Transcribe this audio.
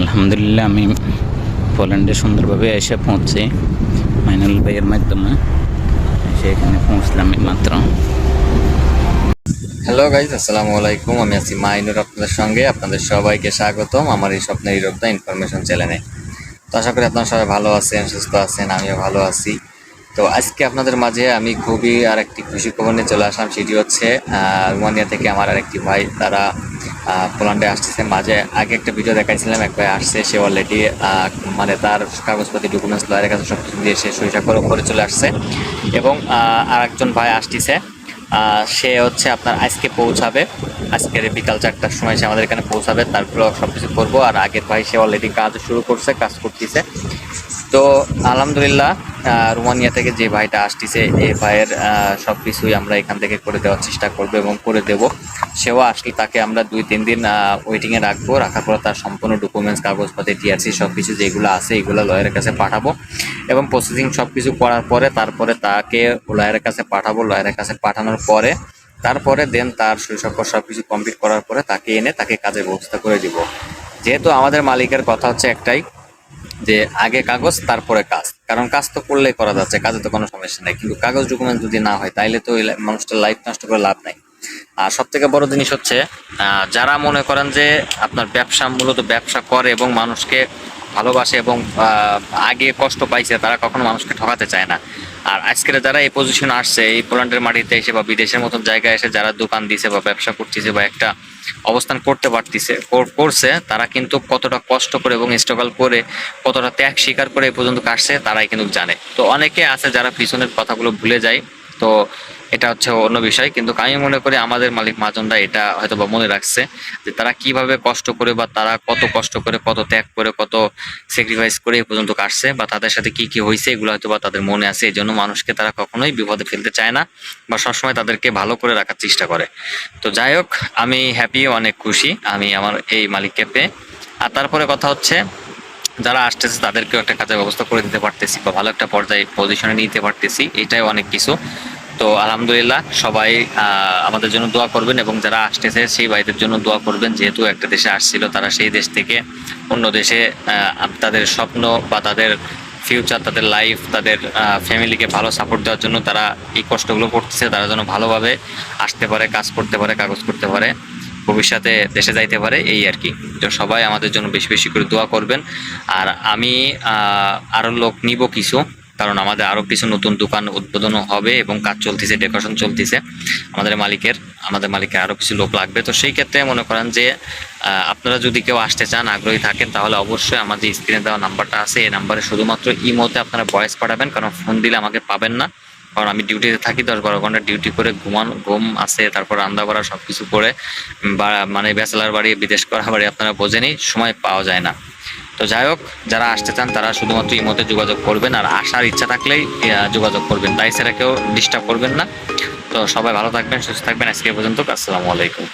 আলহামদুলিল্লাহ, আমি পোল্যান্ডে সুন্দরভাবে এসে পৌঁছি মাইনুল ভাইয়ের মাধ্যমে। এসে এখানে পৌঁছলাম মাত্র। হ্যালো গাইজ আসসালামু আলাইকুম। আমি আছি মাইনুর আপনাদের সঙ্গে। আপনাদের সবাইকে স্বাগতম আমার এই স্বপ্নের ইরোপ্তা ইনফরমেশন চ্যানেলে। তো আশা করি আপনারা সবাই ভালো আছেন, সুস্থ আছেন, আমিও ভালো আছি। তো আজকে আপনাদের মাঝে আমি খুবই আর একটি খুশি খবর নিয়ে চলে আসলাম। সেটি হচ্ছে রোমানিয়া থেকে আমার আরেকটি ভাই। তারা পোল্যান্ডে আসতেছে। মাঝে আগে একটা ভিডিও দেখাইছিলাম, এক ভাই আসছে, সে অলরেডি মানে তার কাগজপাতি ডকুমেন্টস লয়ের কাছে সব কিছু দিয়ে সে সইসা করে করে চলে আসছে। এবং আর একজন ভাই আসতেছে সে হচ্ছে আপনার আজকে পৌঁছাবে। আজকের বিকাল চারটার সময় সে আমাদের এখানে পৌঁছাবে, তারপর সব কিছু করব। আর আগের ভাই, সে অলরেডি কাজ শুরু করছে, কাজ করতেছে। তো আলহামদুলিল্লাহ রোমানিয়া থেকে যে ভাইটা আসতেছে এই ভাইয়ের সব কিছুই আমরা এখান থেকে করে দেওয়ার চেষ্টা করব এবং করে দেব। সেও আসলে তাকে আমরা দুই, তিন দিন ওয়েটিংয়ে রাখব, রাখার পর তার সম্পূর্ণ ডকুমেন্টস কাগজপত্র টিআরসি সব কিছু যেগুলো আছে, এগুলো লয়ারের কাছে পাঠাবো এবং প্রসেসিং সব কিছু করার পরে, তারপরে তাকে লয়ারের কাছে পাঠাবো। লয়ারের কাছে পাঠানোর পরে, তারপরে দেন তার শৈশব সব কিছু কমপ্লিট করার পরে তাকে এনে তাকে কাজের ব্যবস্থা করে দিব। যেহেতু আমাদের মালিকের কথা হচ্ছে একটাই যে আগে কাগজ, তারপরে কাজ। কারণ কাজ তো করলেই করা যাচ্ছে, কাজে তো কোনো সমস্যা নেই। কিন্তু কাগজ ডকুমেন্ট যদি না হয়, তাইলে তো ওই লাইফ নষ্ট করে লাভ নাই। আর সব থেকে বড় জিনিস হচ্ছে যারা মনে করেন যে আপনার ব্যবসা, মূলত ব্যবসা করে এবং মানুষকে ভালোবাসে এবং আগে কষ্ট পাইছে, তারা কখনো মানুষকে ঠকাতে চায় না। আর আজকের যারা এই পজিশন আসছে, এই পোল্যান্ডের মাটিতে এসে বা বিদেশের মতন জায়গায় এসে যারা দোকান দিছে বা ব্যবসা করতেছে বা একটা অবস্থান করতে পারতেছে করছে, তারা কিন্তু কতটা কষ্ট করে এবং স্ট্রাগল করে, কতটা ত্যাগ স্বীকার করে এই পর্যন্ত কাটছে তারাই কিন্তু জানে। তো অনেকে আছে যারা পিছনের কথাগুলো ভুলে যায় তো এটা হচ্ছে অন্য বিষয়। কিন্তু আমি মনে করি আমাদের মালিক মাজনরা এটা হয়তো বা মনে রাখছে যে তারা কীভাবে কষ্ট করে বা তারা কত কষ্ট করে, কত ত্যাগ করে, কত স্যাক্রিফাইস করে এই পর্যন্ত কাটছে বা তাদের সাথে কি কি হয়েছে এগুলো হয়তো বা তাদের মনে আছে। এই জন্য মানুষকে তারা কখনোই বিপদে ফেলতে চায় না বা সবসময় তাদেরকে ভালো করে রাখার চেষ্টা করে। তো যাই হোক, আমি হ্যাপি অনেক খুশি। আমি আমার এই মালিককে পেয়ে। আর তারপরে কথা হচ্ছে যারা আসতেছে, তাদেরকেও একটা কাজের ব্যবস্থা করে দিতে পারতেছি বা ভালো একটা পর্যায়ে পজিশনে নিতে পারতেছি। এটাই অনেক কিছু। তো আলহামদুলিল্লাহ, সবাই আমাদের জন্য দোয়া করবেন এবং যারা আসতেছে, সেই ভাইদের জন্য দোয়া করবেন। যেহেতু একটা দেশে আসছিল, তারা সেই দেশ থেকে অন্য দেশে তাদের স্বপ্ন বা তাদের ফিউচার তাদের লাইফ তাদের ফ্যামিলিকে ভালো সাপোর্ট দেওয়ার জন্য তারা এই কষ্টগুলো করতেছে। তারা যেন ভালোভাবে আসতে পারে, কাজ করতে পারে, কাগজ করতে পারে। ভবিষ্যতে দেশে যাইতে পারে এই আর কি। তো সবাই আমাদের জন্য বেশি বেশি করে দোয়া করবেন। আর আমি আহ, আরও লোক নিব কিছু কারণ আমাদের আরও কিছু নতুন দোকান উদ্বোধন হবে এবং কাজ চলতেছে ডেকোরেশন চলতেছে আমাদের মালিকের আমাদের মালিকের আরও কিছু লোক লাগবে। তো সেই ক্ষেত্রে মনে করেন যে আপনারা যদি কেউ আসতে চান আগ্রহী থাকেন তাহলে অবশ্যই আমাদের স্ক্রিনে দেওয়া নাম্বারটা আছে। এই নাম্বারে শুধুমাত্র ইমোতে আপনারা ভয়েস পাঠাবেন কারণ ফোন দিলে আমাকে পাবেন না। কারণ আমি ডিউটিতে থাকি, দশ বারো ঘণ্টা ডিউটি করে ঘুমান, ঘুম আছে, তারপর রান্না বাড়া সব কিছু করে বা মানে ব্যাচেলার বাড়ি, বিদেশ করা বাড়ি আপনারা বোঝেনি, সময় পাওয়া যায় না। তো যাই হোক, যারা আসতে চান, তারা শুধুমাত্র ইমোতে যোগাযোগ করবেন, আর আসার ইচ্ছা থাকলেই যোগাযোগ করবেন। তাই সেটা কেউ ডিস্টার্ব করবেন না। তো সবাই ভালো থাকবেন, সুস্থ থাকবেন। আজকে পর্যন্ত, আসসালামু আলাইকুম।